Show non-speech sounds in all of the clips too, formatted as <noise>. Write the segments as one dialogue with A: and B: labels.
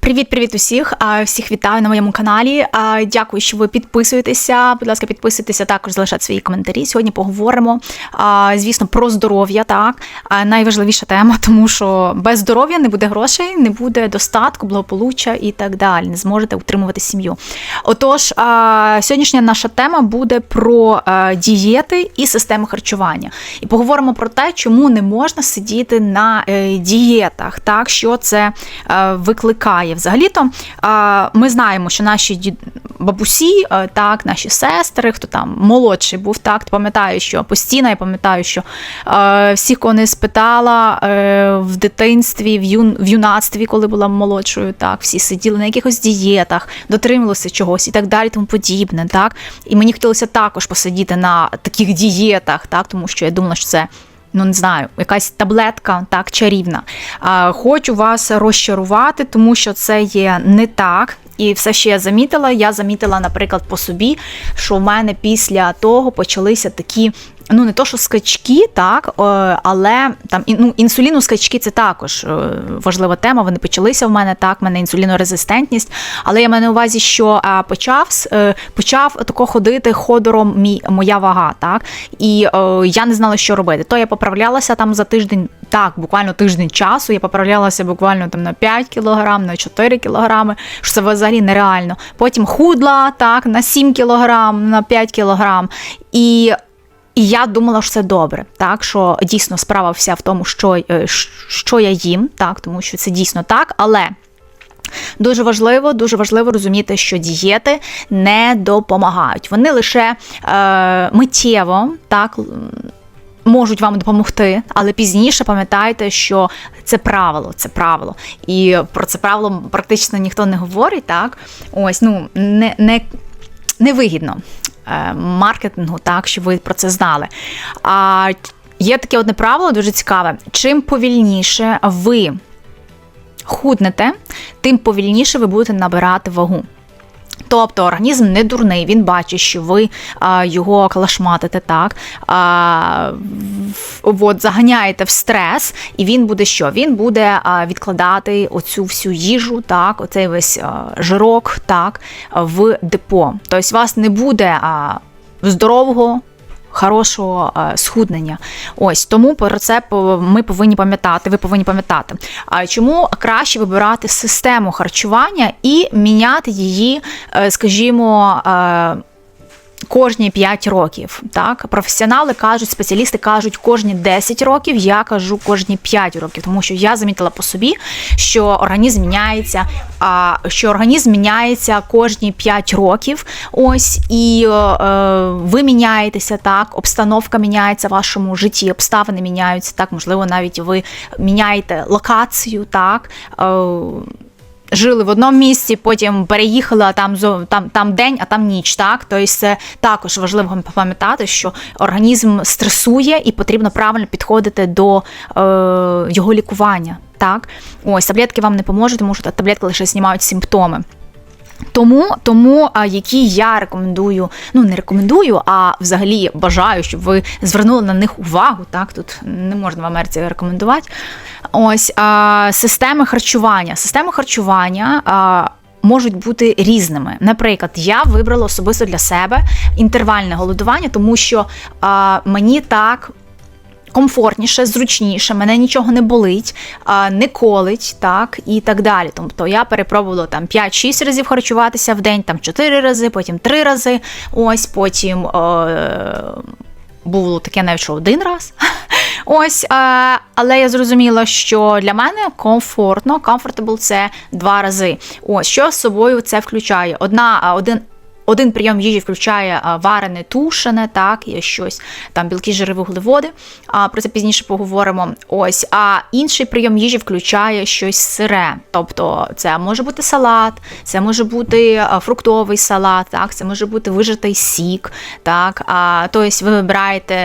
A: Привіт-привіт усіх! Всіх вітаю на моєму каналі. Дякую, що ви підписуєтеся. Будь ласка, підписуйтеся, також залишайте свої коментарі. Сьогодні поговоримо, звісно, про здоров'я. Так найважливіша тема, <laughs> тому що без здоров'я не буде грошей, не буде достатку, благополуччя і так далі. Не зможете утримувати сім'ю. Отож, сьогоднішня наша тема буде про дієти і системи харчування. І поговоримо про те, чому не можна сидіти на е, дієтах, так що це е, викликає. Взагалі-то ми знаємо, що наші бабусі, так, наші сестри, хто там молодший був, так, пам'ятаю, що постійно я пам'ятаю, що всіх, кого не спитала е, в дитинстві, в, юн, в юнацтві, коли була молодшою, так, всі сиділи на якихось дієтах, дотримувалися чогось і так далі, тому подібне. Так. І мені хотілося також посидіти на таких дієтах, так, тому що я думала, що це ну не знаю, якась таблетка так чарівна. Хочу вас розчарувати, тому що це є не так. І все, що я замітила, я замітила, наприклад, по собі, що в мене після того почалися такі. Ну, не то, що скачки, так, е, але там ну, інсуліну скачки це також е, важлива тема. Вони почалися в мене так, в мене інсулінорезистентність. Але я маю на увазі, що е, почав, почав тако ходити ходором мій, моя вага, так, і я не знала, що робити. То я поправлялася там за тиждень, так, буквально тиждень часу. Я поправлялася буквально там на 5 кілограм, на 4 кілограми, що це взагалі нереально. Потім худла так, на 7 кілограм, на 5 кілограм. І і я думала, що це добре, так що дійсно справа вся в тому, що, е, що я їм, так, тому що це дійсно так, але. Дуже важливо, дуже важливо розуміти, що дієти не допомагають. Вони лише е, миттєво так. Можуть вам допомогти, але пізніше пам'ятайте, що це правило, це правило. І про це правило практично ніхто не говорить, так? Ось, ну, не, не, невигідно е, маркетингу, так, щоб ви про це знали. А є таке одне правило, дуже цікаве. Чим повільніше ви худнете, тим повільніше ви будете набирати вагу. Тобто організм не дурний, він бачить, що ви а, його клашматите так, а, от, заганяєте в стрес, і він буде що? Він буде а, відкладати оцю всю їжу, так, оцей весь а, жирок так, в депо. Тобто у вас не буде а, здорового. Хорошого е, схуднення. Ось тому про це ми повинні пам'ятати. Ви повинні пам'ятати. А чому краще вибирати систему харчування і міняти її, е, скажімо. Кожні 5 років, так професіонали кажуть, спеціалісти кажуть кожні 10 років. Я кажу кожні 5 років, тому що я замітила по собі, що організм міняється, а що організм міняється кожні 5 років. Ось і е, ви міняєтеся так, обстановка міняється в вашому житті, обставини міняються так. Можливо, навіть ви міняєте локацію, так. Е, жили в одному місці, потім переїхали, а там там, там день, а там ніч. Так, тобто це також важливо пам'ятати, що організм стресує і потрібно правильно підходити до е, його лікування. Так, ось таблетки вам не поможуть, тому що таблетки лише знімають симптоми. Тому, тому які я рекомендую, ну не рекомендую, а взагалі бажаю, щоб ви звернули на них увагу. Так, тут не можна в Америці рекомендувати. Ось а, системи харчування. Системи харчування. А, Можуть бути різними. Наприклад, я вибрала особисто для себе інтервальне голодування, тому що а, мені так комфортніше, зручніше, мене нічого не болить, не колить, так і так далі. Тобто я перепробувала там 5-6 разів харчуватися в день, там 4 рази, потім 3 рази. Ось потім. Е- було таке навіть що один раз. <laughs> Ось, е, але я зрозуміла, що для мене комфортно, comfortable – це два рази. Ось що з собою це включає. Одна, один. Один прийом їжі включає варене, тушене, так, є щось там білки, жири, вуглеводи. А про це пізніше поговоримо. Ось, а інший прийом їжі включає щось сире. Тобто, це може бути салат, це може бути фруктовий салат, так, це може бути вижатий сік, так. А, тобто ви вибираєте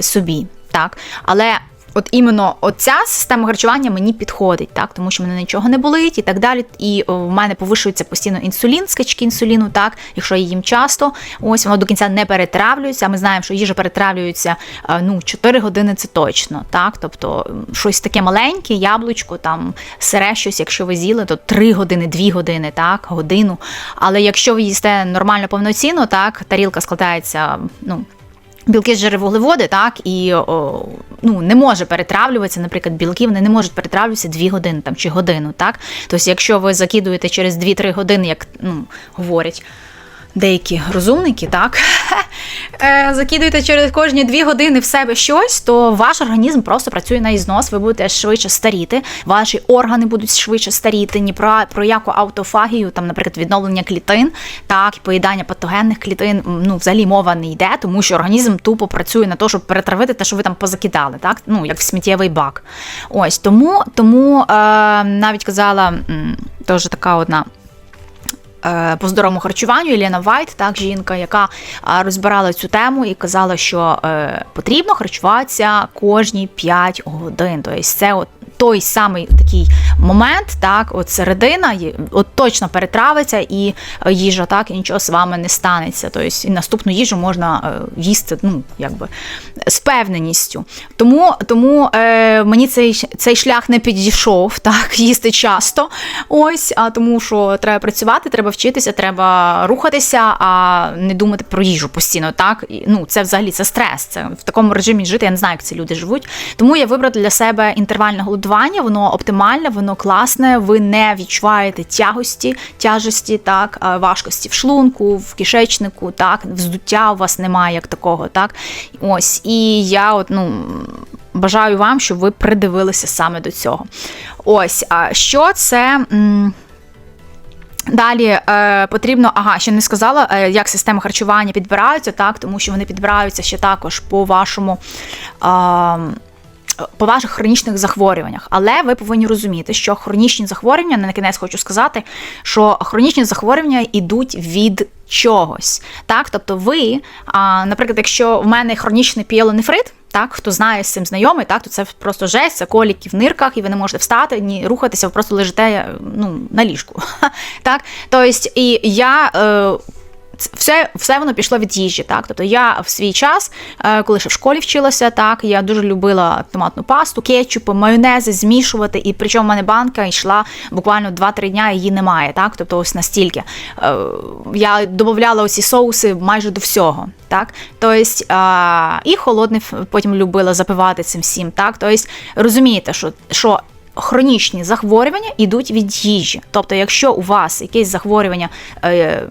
A: собі, так. Але От іменно оця система харчування мені підходить, так, тому що мене нічого не болить і так далі. І в мене повишується постійно інсулін, скачки інсуліну, так, якщо я їм часто, ось воно до кінця не перетравлюється. Ми знаємо, що їжа перетравлюється е, ну, 4 години це точно. так, Тобто щось таке маленьке, яблучко, там сире щось, якщо ви з'їли, то 3 години, 2 години, так, годину. Але якщо ви їсте нормально повноцінно, так, тарілка складається, ну. Білки, жири, вуглеводи, так, і о, ну, не може перетравлюватися, наприклад, білки вони не можуть перетравлюватися 2 години там, чи годину. Так? Тобто, якщо ви закидуєте через 2-3 години, як ну, говорять деякі розумники, так, <laughs> е, закидуєте через кожні 2 години в себе щось, то ваш організм просто працює на ізнос, ви будете швидше старіти, ваші органи будуть швидше старіти, ні про, про яку автофагію, там, наприклад, відновлення клітин, так, і поїдання патогенних клітин, ну, взагалі мова не йде, тому що організм тупо працює на те, щоб перетравити те, що ви там позакидали, так, ну, як в сміттєвий бак. Ось, тому, тому е, навіть казала, теж така одна по здоровому харчуванню Єлена Вайт, так, жінка, яка е, розбирала цю тему і казала, що е, потрібно харчуватися кожні 5 годин. Тобто це от той самий такий момент, так, от середина, от точно перетравиться і е, їжа, так, і нічого з вами не станеться. Тобто і наступну їжу можна е, їсти, ну, якби з певненістю. Тому, тому е, мені цей, цей шлях не підійшов, так, <laughs> їсти часто. Ось, а тому що треба працювати, треба вчитися, треба рухатися, а не думати про їжу постійно. Так, І, ну це взагалі це стрес. Це в такому режимі жити. Я не знаю, як ці люди живуть. Тому я вибрала для себе інтервальне голодування. Воно оптимальне, воно класне. Ви не відчуваєте тягості, тяжесті, так, важкості в шлунку, в кишечнику, так, вздуття у вас немає як такого. Так, ось і я от ну. Бажаю вам, щоб ви придивилися саме до цього. Ось, а що це. Далі е, потрібно, ага, ще не сказала, е, як системи харчування підбираються, так, тому що вони підбираються ще також по вашому. Е, по ваших хронічних захворюваннях, але ви повинні розуміти, що хронічні захворювання, на кінець хочу сказати, що хронічні захворювання йдуть від чогось. Так, тобто, ви, наприклад, якщо в мене хронічний піелонефрит, так, хто знає з цим знайомий, так, то це просто жесть, це коліки в нирках, і ви не можете встати, ні рухатися, ви просто лежите ну, на ліжку. <laughs> Так? Тобто, і я. Е, все, все воно пішло від їжі. Так? Тобто я в свій час, е, коли ще в школі вчилася, так, я дуже любила томатну пасту, кетчупи, майонези змішувати. І причому в мене банка йшла буквально 2-3 дня, її немає. Так? Тобто ось настільки. Е, Я додавала оці соуси майже до всього. Так? Тобто, і холодний потім любила запивати цим всім. Так? Тобто, розумієте, що, що хронічні захворювання йдуть від їжі. Тобто, якщо у вас якесь захворювання. Е,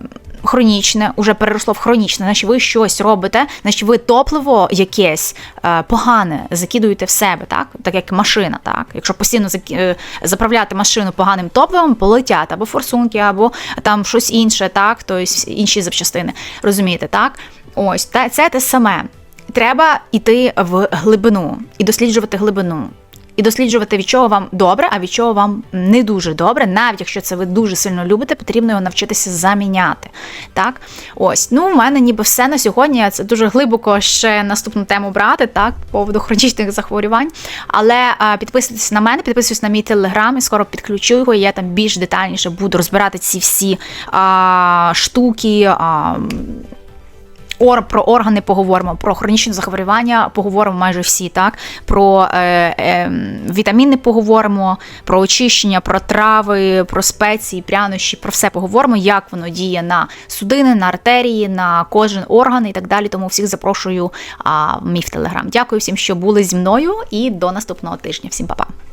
A: Хронічне, уже переросло в хронічне, значить ви щось робите, значить ви топливо якесь е, погане закидуєте в себе, так? Так як машина, так? Якщо постійно е, заправляти машину поганим топливом, полетять або форсунки, або там щось інше, так, тобто інші запчастини. Розумієте, так? Ось та це те саме. Треба йти в глибину і досліджувати глибину. І досліджувати, від чого вам добре, а від чого вам не дуже добре, навіть якщо це ви дуже сильно любите, потрібно його навчитися заміняти. Так, ось, ну, у мене ніби все на сьогодні. Це дуже глибоко ще наступну тему брати, так, по поводу хронічних захворювань. Але а, підписуйтесь на мене, підписуйтесь на мій телеграм, і скоро підключу його. І я там більш детальніше буду розбирати ці всі а, штуки. А, Ор про органи поговоримо, про хронічні захворювання поговоримо майже всі, так про е, е, вітаміни поговоримо, про очищення, про трави, про спеції, прянощі, про все поговоримо, як воно діє на судини, на артерії, на кожен орган і так далі. Тому всіх запрошую а, в мій в телеграм. Дякую всім, що були зі мною, і до наступного тижня. Всім па-па.